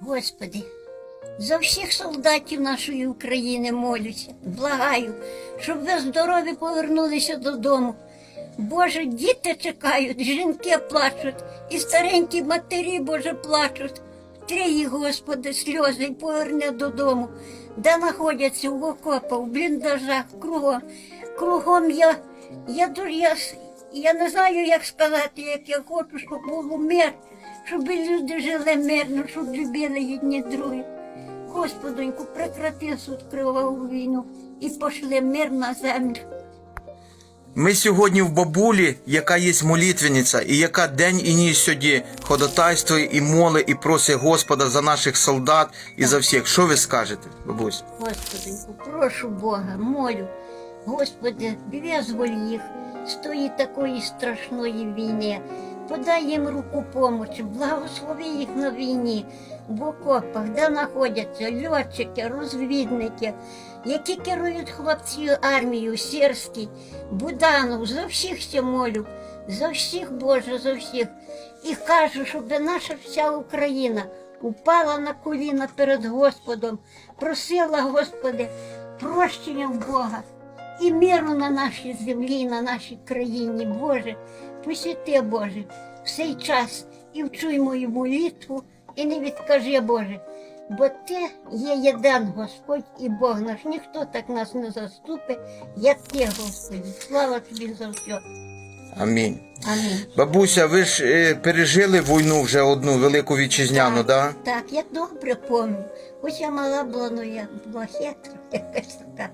Господи, за всіх солдатів нашої України молюся, благаю, щоб ви здорові повернулися додому. Боже, діти чекають, жінки плачуть, і старенькі матері, Боже, плачуть. Три їх, Господи, сльози і поверне додому, де знаходяться в окопах, в бліндажах, кругом. Кругом я, я, я, я не знаю, як сказати, як я хочу, щоб був мир, щоб люди жили мирно, щоб любили одні другі. Господоньку, прекрати суд криваву війну і пошли мир на землю. Ми сьогодні в бабулі, яка є молитвенниця, і яка день і ніч сьогодні ходатайствує і моли, і просить Господа за наших солдат і за всіх. Що ви скажете, бабусь? Господинку, прошу Бога, молю, Господи, визволь їх з тої такої страшної війни. Подай їм руку помочі, благослови їх на війні, в окопах, де знаходяться льотчики, розвідники, які керують хлопці армією, Сірський, Буданов, за всіх ся молю, за всіх, Боже, за всіх. І кажу, щоб наша вся Україна упала на коліна перед Господом, просила, Господи, прощення в Бога і миру на нашій землі, на нашій країні, Боже, посвяти, Боже, в цей час і вчуй мою молитву, і не відкажи, Боже, бо Ти є єдин Господь і Бог наш. Ніхто так нас не заступить, як Ти, Господи. Слава тобі за все. Амінь. Амінь. Бабуся, ви ж е, пережили війну вже одну велику вітчизняну, да? Так, я добре пам'ятаю. Хоч я мала була, ну я була хитра, якась така.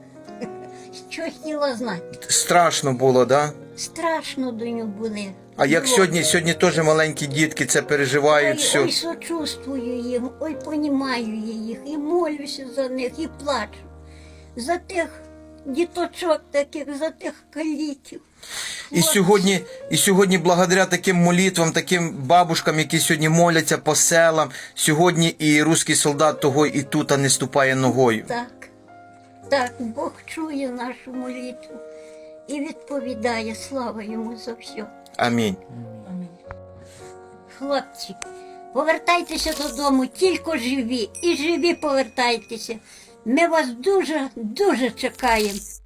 Що хотіла знати. Страшно було, да? Страшно до нього були. А як сьогодні, сьогодні теж маленькі дітки це переживають Ой, все. ой, сочувствую їм, ой, понімаю я їх, і молюся за них, і плачу. За тих діточок таких, за тих каліків. І сьогодні, і сьогодні, благодаря таким молитвам, таким бабушкам, які сьогодні моляться по селам, сьогодні і руський солдат того і тут не ступає ногою. Так, так, Бог чує нашу молитву і відповідає, слава йому за все. Амінь. Хлопці, повертайтеся додому, тільки живі, і живі повертайтеся. Ми вас дуже, дуже чекаємо.